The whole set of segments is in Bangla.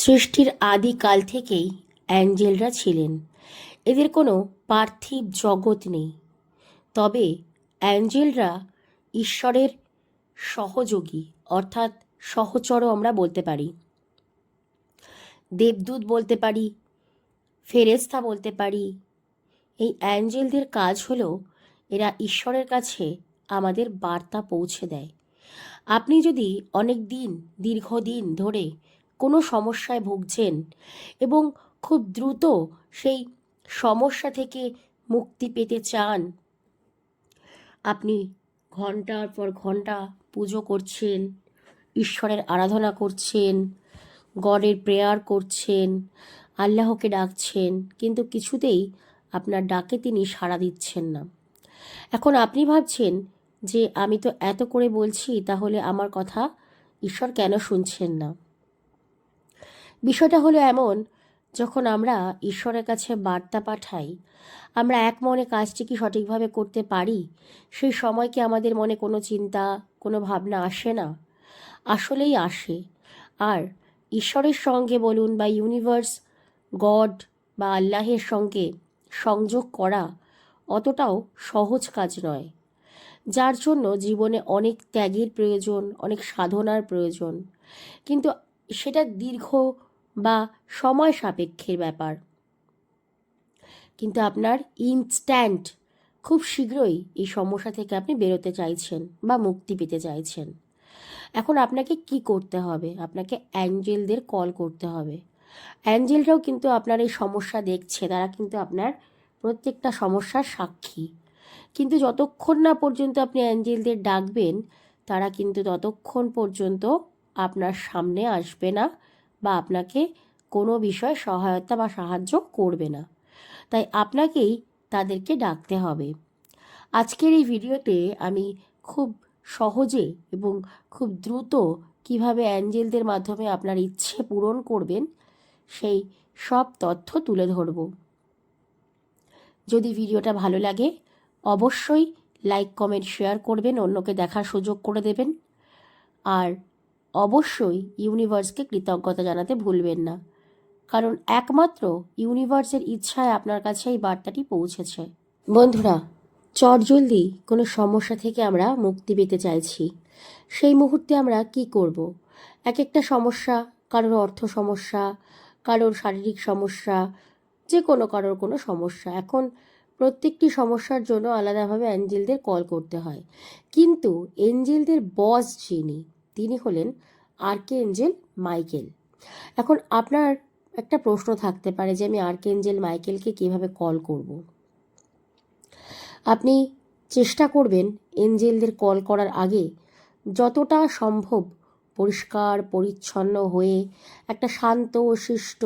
সৃষ্টির আদিকাল থেকেই অ্যাঞ্জেলরা ছিলেন। এদের কোনো পার্থিব জগৎ নেই। তবে অ্যাঞ্জেলরা ঈশ্বরের সহযোগী, অর্থাৎ সহচরও আমরা বলতে পারি। দেবদূত বলতে পারি ফেরেস্তা বলতে পারি। এই অ্যাঞ্জেলদের কাজ হলো এরা ঈশ্বরের কাছে আমাদের বার্তা পৌঁছে দেয়। আপনি যদি অনেক দিন, দীর্ঘদিন ধরে সমস্যায় ভুগছেন এবং খুব দ্রুত সেই সমস্যা থেকে মুক্তি পেতে চান। আপনি ঘণ্টার পর ঘণ্টা পুজো করছেন, ঈশ্বরের আরাধনা করছেন, গডের প্রেয়ার করছেন, আল্লাহকে ডাকছেন, কিন্তু কিছুতেই আপনার ডাকে তিনি সাড়া দিচ্ছেন না। এখন আপনি ভাবছেন যে, আমি তো এত করে বলছি, তাহলে আমার কথা ঈশ্বর কেন শুনছেন না? বিষয়টা হলো এমন, যখন আমরা ঈশ্বরের কাছে বার্তা পাঠাই, আমরা এক মনে কাজটি কি সঠিকভাবে করতে পারি? সেই সময় কি আমাদের মনে কোনো চিন্তা, কোনো ভাবনা আসে না? আসলেই আসে। আর ঈশ্বরের সঙ্গে বলুন বা ইউনিভার্স গড বা আল্লাহের সঙ্গে সংযোগ করা অতটাও সহজ কাজ নয়। যার জন্য জীবনে অনেক ত্যাগের প্রয়োজন, অনেক সাধনার প্রয়োজন। কিন্তু সেটা দীর্ঘ বা সময় সাপেক্ষের ব্যাপার। কিন্তু আপনার ইনস্ট্যান্ট খুব শীঘ্রই এই সমস্যা থেকে আপনি বেরোতে চাইছেন বা মুক্তি পেতে চাইছেন। এখন আপনাকে কি করতে হবে? আপনাকে অ্যাঞ্জেলদের কল করতে হবে। অ্যাঞ্জেলরাও কিন্তু আপনার এই সমস্যা দেখছে, তারা কিন্তু আপনার প্রত্যেকটা সমস্যার সাক্ষী। কিন্তু যতক্ষণ না পর্যন্ত আপনি অ্যাঞ্জেলদের ডাকবেন, তারা কিন্তু ততক্ষণ পর্যন্ত আপনার সামনে আসবে না। বা আপনাকে কোনো বিষয়ে সহায়তা বা সাহায্য করবে না। তাই আপনাকেই তাদেরকে ডাকতে হবে। আজকের এই ভিডিওতে আমি খুব সহজে এবং খুব দ্রুত কীভাবে অ্যাঞ্জেলদের মাধ্যমে আপনার ইচ্ছে পূরণ করবেন, সেই সব তথ্য তুলে ধরব। যদি ভিডিওটা ভালো লাগে, অবশ্যই লাইক, কমেন্ট, শেয়ার করবেন, অন্যকে দেখার সুযোগ করে দেবেন। আর অবশ্যই ইউনিভার্সকে কৃতজ্ঞতা জানাতে ভুলবেন না। কারণ একমাত্র ইউনিভার্সের ইচ্ছায় আপনার কাছে এই বার্তাটি পৌঁছেছে। বন্ধুরা, চটজলদি কোনো সমস্যা থেকে আমরা মুক্তি পেতে চাইছি। সেই মুহূর্তে আমরা কি করব। এক একটা সমস্যা, কারোর অর্থ সমস্যা, কারোর শারীরিক সমস্যা, যে কোনো কারোর কোনো সমস্যা। এখন প্রত্যেকটি সমস্যার জন্য আলাদাভাবে অ্যাঞ্জেলদের কল করতে হয়। কিন্তু এঞ্জেলদের বস যিনি তিনি হলেন আর্কে এঞ্জেল মাইকেল এখন আপনার একটা প্রশ্ন থাকতে পারে যে আমি আর্কে এঞ্জেল মাইকেলকে কীভাবে কল করব। আপনি চেষ্টা করবেন এঞ্জেলদের কল করার আগে যতটা সম্ভব পরিষ্কার, পরিচ্ছন্ন হয়ে একটা শান্ত, শিষ্ট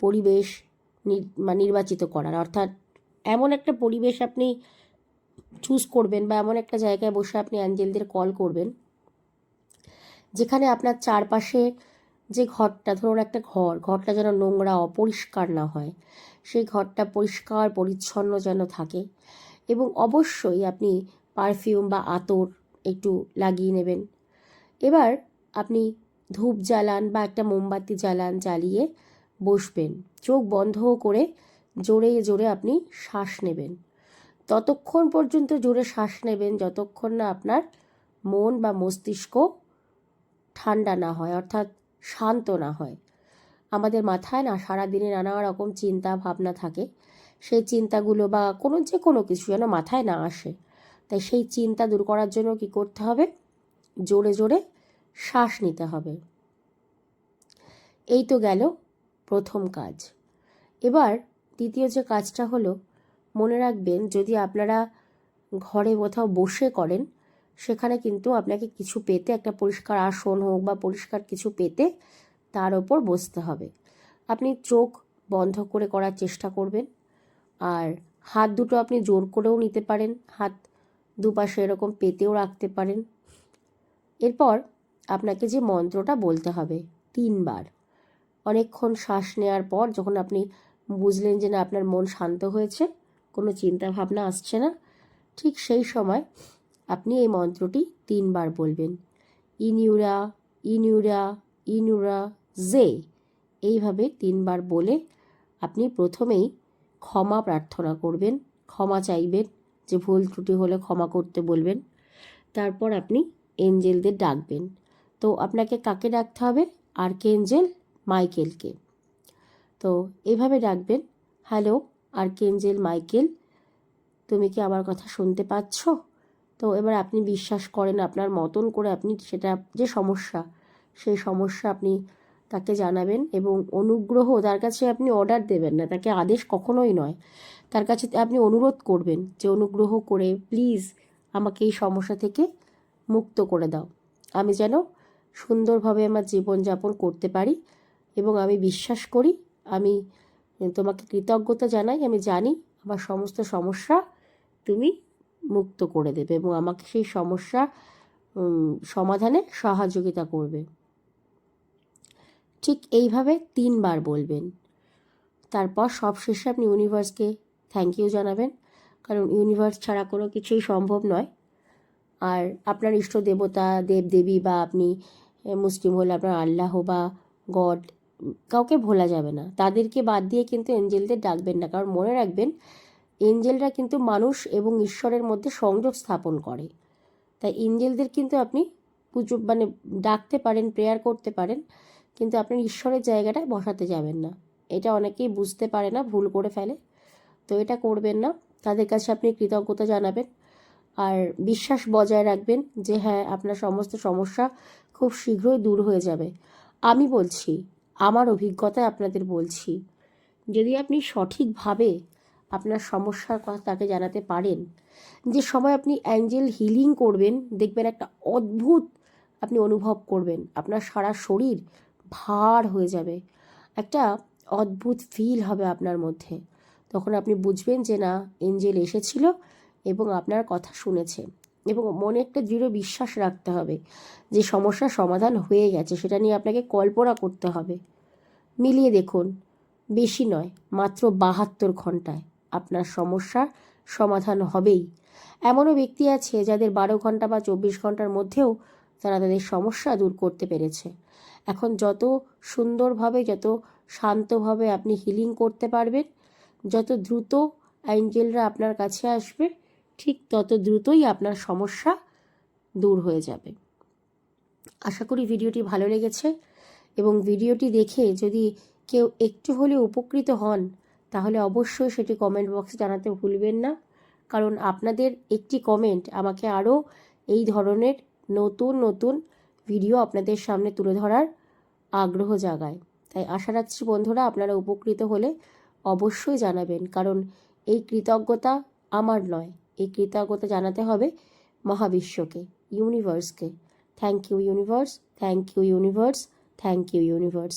পরিবেশ নির্বাচিত করার অর্থাৎ এমন একটা পরিবেশ আপনি চুজ করবেন বা এমন একটা জায়গায় বসে আপনি অ্যাঞ্জেলদের কল করবেন যেখানে আপনার চারপাশে যে ঘরটা, ধরুন একটা ঘর, ঘরটা যেন নোংরা, অপরিষ্কার না হয়, সেই ঘরটা পরিষ্কার, পরিচ্ছন্ন যেন থাকে এবং অবশ্যই আপনি পারফিউম বা আতর একটু লাগিয়ে নেবেন। এবার আপনি ধূপ জ্বালান বা একটা মোমবাতি জ্বালান, জ্বালিয়ে বসবেন। চোখ বন্ধ করে জোরে জোরে আপনি শ্বাস নেবেন। ততক্ষণ পর্যন্ত জোরে শ্বাস নেবেন, যতক্ষণ না আপনার মন বা মস্তিষ্ক ঠান্ডা না হয়, অর্থাৎ শান্ত না হয়। আমাদের মাথায় না সারাদিনে নানা রকম চিন্তা, ভাবনা থাকে। সেই চিন্তাগুলো বা কোনো যে কোনো কিছু যেন মাথায় না আসে। তাই সেই চিন্তা দূর করার জন্য কি করতে হবে? জোরে জোরে শ্বাস নিতে হবে। এই তো গেল প্রথম কাজ। এবার দ্বিতীয় যে কাজটা হলো, মনে রাখবেন যদি আপনারা ঘরে কোথাও বসে করেন সেখানে কিন্তু আপনাকে কিছু পেতে, একটা পরিষ্কার আসন হোক বা পরিষ্কার কিছু পেতে তার ওপর বসতে হবে। আপনি চোখ বন্ধ করে করার চেষ্টা করবেন। আর হাত দুটো আপনি জোর করেও নিতে পারেন। হাত দুপাশে এরকম পেতেও রাখতে পারেন। এরপর আপনাকে যে মন্ত্রটা বলতে হবে তিনবার। অনেকক্ষণ শ্বাস নেওয়ার পর যখন আপনি বুঝলেন যে না, আপনার মন শান্ত হয়েছে, কোনো চিন্তা ভাবনা আসছে না, ঠিক সেই সময় আপনি এই মন্ত্রটি তিনবার বলবেন। ইনিউরা ইনিউরা, ইনুরা, জে। এইভাবে তিনবার বলে আপনি প্রথমেই ক্ষমা প্রার্থনা করবেন, ক্ষমা চাইবেন, যে ভুল ত্রুটি হলে ক্ষমা করতে বলবেন। তারপর আপনি এঞ্জেলদের ডাকবেন। তো আপনাকে কাকে ডাকতে হবে? আর্কেঞ্জেল মাইকেলকে। তো এভাবে ডাকবেন, হ্যালো, আর্কেঞ্জেল মাইকেল, তুমি কি আমার কথা শুনতে পাচ্ছ? তো এবার আপনি বিশ্বাস করেন, আপনার মতন করে আপনি সেটা, যে সমস্যা, সেই সমস্যা আপনি তাকে জানাবেন এবং অনুগ্রহ তার কাছে আপনি অর্ডার দেবেন না, তাকে আদেশ কখনোই নয়। তার কাছে আপনি অনুরোধ করবেন যে অনুগ্রহ করে প্লিজ আমাকে এই সমস্যা থেকে মুক্ত করে দাও। আমি যেন সুন্দরভাবে আমার জীবনযাপন করতে পারি এবং আমি বিশ্বাস করি, আমি তোমাকে কৃতজ্ঞতা জানাই, আমি জানি আমার সমস্ত সমস্যা তুমি মুক্ত করে দেবে এবং আমাকে সেই সমস্যা সমাধানে সহযোগিতা করবে। ঠিক এইভাবে তিনবার বলবেন। তারপর সব শেষে আপনি ইউনিভার্সকে থ্যাংক ইউ জানাবেন। কারণ ইউনিভার্স ছাড়া কোনো কিছুই সম্ভব নয়। আর আপনার ইষ্ট দেবতা, দেবদেবী বা আপনি মুসলিম হলে আপনার আল্লাহ বা গড কাউকে ভোলা যাবে না। তাদেরকে বাদ দিয়ে কিন্তু এঞ্জেলদের ডাকবেন না। কারণ মনে রাখবেন এঞ্জেলরা কিন্তু মানুষ এবং ঈশ্বরের মধ্যে সংযোগ স্থাপন করে। তাই এঞ্জেলদের কিন্তু আপনি পুজো মানে ডাকতে পারেন, প্রেয়ার করতে পারেন, কিন্তু আপনি ঈশ্বরের জায়গাটায় বসাতে যাবেন না। এটা অনেকেই বুঝতে পারে না, ভুল করে ফেলে। তো এটা করবেন না। তাদের কাছে আপনি কৃতজ্ঞতা জানাবেন আর বিশ্বাস বজায় রাখবেন যে হ্যাঁ আপনার সমস্ত সমস্যা খুব শীঘ্রই দূর হয়ে যাবে। আমি বলছি, আমার অভিজ্ঞতায় আপনাদের বলছি, যদি আপনি সঠিকভাবে আপনার সমস্যার কথা তাকে জানাতে পারেন। যে সময় আপনি অ্যাঞ্জেল হিলিং করবেন, দেখবেন একটা অদ্ভুত আপনি অনুভব করবেন। আপনার সারা শরীর ভার হয়ে যাবে। একটা অদ্ভুত ফিল হবে আপনার মধ্যে। তখন আপনি বুঝবেন যে না এঞ্জেল এসেছিল এবং আপনার কথা শুনেছে। এবং মনে একটা দৃঢ় বিশ্বাস রাখতে হবে যে সমস্যার সমাধান হয়ে গেছে, সেটা নিয়ে আপনাকে কল্পনা করতে হবে। মিলিয়ে দেখুন, বেশি নয়, মাত্র বাহাত্তর ঘন্টায়। আপনার সমস্যার সমাধান হবেই। এমনও ব্যক্তি আছে যাদের বারো ঘণ্টা বা চব্বিশ ঘণ্টার মধ্যেও তারা তাদের সমস্যা দূর করতে পেরেছে। এখন যত সুন্দরভাবে, যত শান্তভাবে আপনি হিলিং করতে পারবেন, যত দ্রুত অ্যাঞ্জেলরা আপনার কাছে আসবে, ঠিক তত দ্রুতই আপনার সমস্যা দূর হয়ে যাবে। আশা করি ভিডিওটি ভালো লেগেছে এবং ভিডিওটি দেখে যদি কেউ একটু হলেও উপকৃত হন তাহলে অবশ্যই সেটি কমেন্ট বক্সে জানাতে ভুলবেন না। কারণ আপনাদের একটি কমেন্ট আমাকে আরও এই ধরনের নতুন নতুন ভিডিও আপনাদের সামনে তুলে ধরার আগ্রহ জাগায়। তাই আশা রাখছি বন্ধুরা আপনারা উপকৃত হলে অবশ্যই জানাবেন। কারণ এই কৃতজ্ঞতা আমার নয়, এই কৃতজ্ঞতা জানাতে হবে মহাবিশ্বকে ইউনিভার্সকে thank you universe thank you universe thank you universe